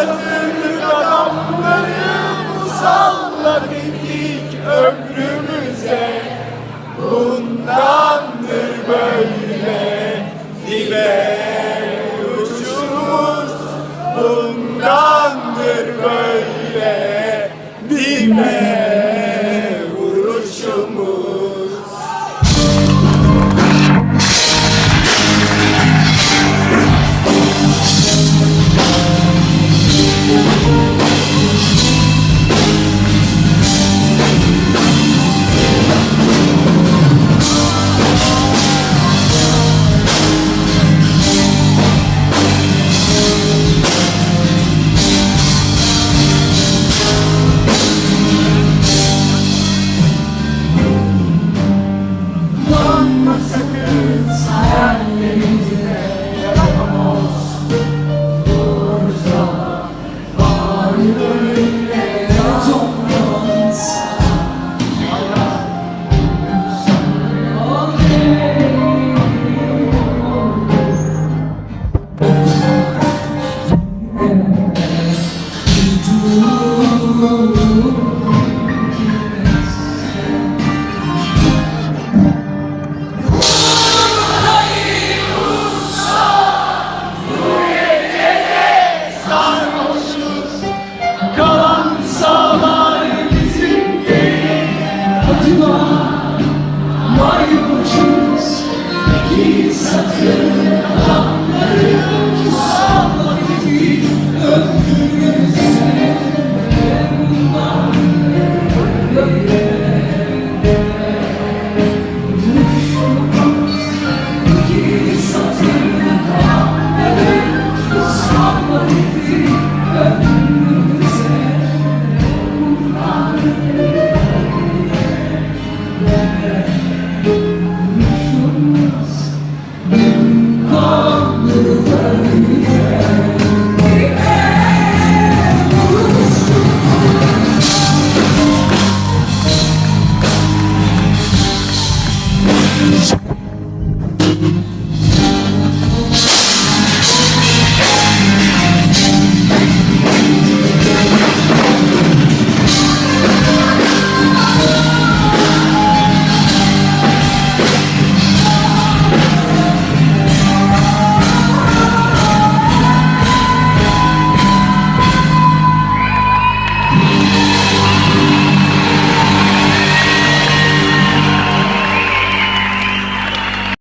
Öldürdük adamları Musallat ettik ömrümüze. Bundandır böyle Dile uçuşumuz Bundandır böyle Dile Yes.